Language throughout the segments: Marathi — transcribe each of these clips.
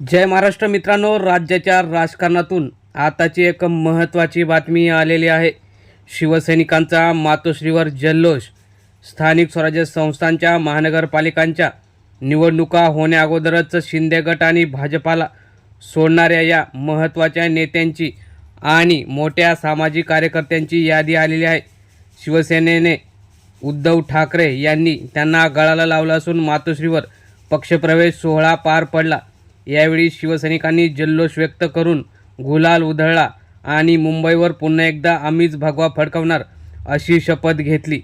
जय महाराष्ट्र मित्रांनो राज्याच्या राजकारणातून आताची एक महत्त्वाची बातमी आलेली आहे. शिवसैनिकांचा मातोश्रीवर जल्लोष. स्थानिक स्वराज्य संस्थांच्या महानगरपालिकांच्या निवडणुका होण्याअगोदरच शिंदे गट आणि भाजपाला सोडणाऱ्या या महत्त्वाच्या नेत्यांची आणि मोठ्या सामाजिक कार्यकर्त्यांची यादी आलेली आहे. शिवसेनेने उद्धव ठाकरे यांनी त्यांना गळाला लावला असून मातोश्रीवर पक्षप्रवेश सोहळा पार पडला. यावेळी शिवसैनिकांनी जल्लोष व्यक्त करून गुलाल उधळला आणि मुंबईवर पुन्हा एकदा आम्हीच भगवा फडकवणार अशी शपथ घेतली.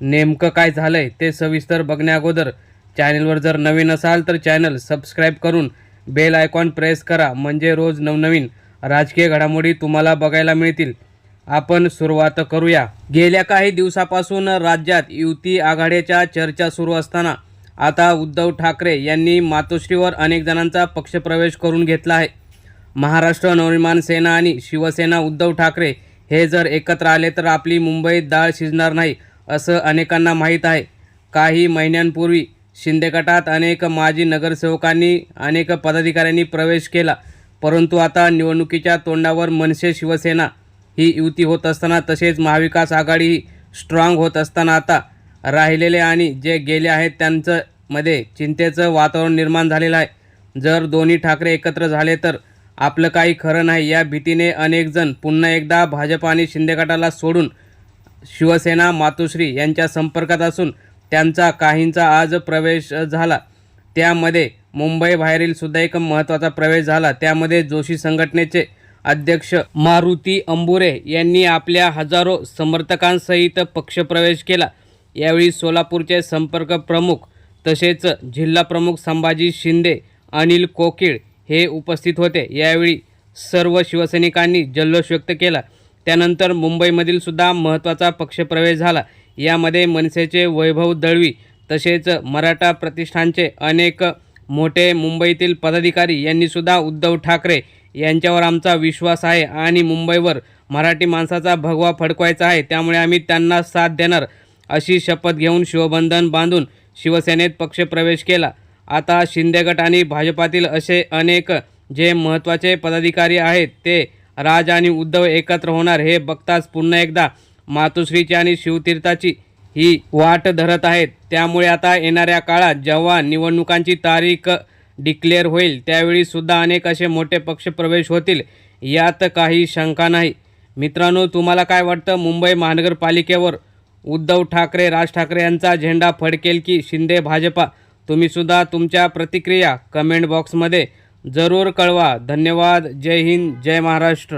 नेमकं काय झालं आहे ते सविस्तर बघण्याअगोदर चॅनलवर जर नवीन असाल तर चॅनल सबस्क्राईब करून बेल आयकॉन प्रेस करा. म्हणजे रोज नवनवीन राजकीय घडामोडी तुम्हाला बघायला मिळतील. आपण सुरुवात करूया. गेल्या काही दिवसापासून राज्यात युती आघाडीच्या चर्चा सुरू असताना आता उद्धव ठाकरे यांनी मातोश्रीवर अनेक जणांचा पक्षप्रवेश करून घेतला आहे. महाराष्ट्र नवनिर्माण सेना आणि शिवसेना उद्धव ठाकरे हे जर एकत्र आले तर आपली मुंबईत डाळ शिजणार नाही असं अनेकांना माहीत आहे. काही महिन्यांपूर्वी शिंदे गटात अनेक माजी नगरसेवकांनी अनेक पदाधिकाऱ्यांनी प्रवेश केला परंतु आता निवडणुकीच्या तोंडावर मनसे शिवसेना. ही युती होत असताना तसेच महाविकास आघाडी ही स्ट्रॉंग होत असताना आता राहिलेले आणि जे गेले आहेत त्यांचं मध्ये चिंतेचं वातावरण निर्माण झालेलं आहे. जर दोन्ही ठाकरे एकत्र झाले तर आपलं काही खरं नाही. या भीतीने अनेकजण पुन्हा एकदा भाजप आणि शिंदे गटाला सोडून शिवसेना मातोश्री यांच्या संपर्कात असून त्यांचा काहींचा आज प्रवेश झाला. त्यामध्ये मुंबई बाहेरील सुद्धा एक महत्त्वाचा प्रवेश झाला. त्यामध्ये जोशी संघटनेचे अध्यक्ष मारुती अंबुरे यांनी आपल्या हजारो समर्थकांसहित पक्षप्रवेश केला. यावेळी सोलापूरचे संपर्क प्रमुख तसेच जिल्हा प्रमुख संभाजी शिंदे अनिल कोकिळ हे उपस्थित होते. यावेळी सर्व शिवसैनिकांनी जल्लोष व्यक्त केला. त्यानंतर मुंबईमधील सुद्धा महत्त्वाचा पक्षप्रवेश झाला. यामध्ये मनसेचे वैभव दळवी तसेच मराठा प्रतिष्ठानचे अनेक मोठे मुंबईतील पदाधिकारी यांनीसुद्धा उद्धव ठाकरे यांच्यावर आमचा विश्वास आहे आणि मुंबईवर मराठी माणसाचा भगवा फडकवायचा आहे. त्यामुळे आम्ही त्यांना साथ देणार. अशी शपथ घेऊन शिवबंधन बांधून शिवसेनेत पक्षप्रवेश केला. आता शिंदे गट आणि भाजपातील असे अनेक जे महत्त्वाचे पदाधिकारी आहेत ते राज आणि उद्धव एकत्र होणार हे बघताच पुन्हा एकदा मातोश्रीची आणि शिवतीर्थाची ही वाट धरत आहेत. त्यामुळे आता येणाऱ्या काळात जेव्हा निवडणुकांची तारीख डिक्लेअर होईल त्यावेळी सुद्धा अनेक असे मोठे पक्षप्रवेश होतील यात काही शंका नाही. मित्रांनो तुम्हाला काय वाटतं? मुंबई महानगरपालिकेवर उद्धव ठाकरे राज ठाकरे यांचा झेंडा फडकेल की शिंदे भाजपा? तुम्हीसुद्धा तुमच्या प्रतिक्रिया कमेंट बॉक्समध्ये जरूर कळवा. धन्यवाद. जय हिंद. जय महाराष्ट्र.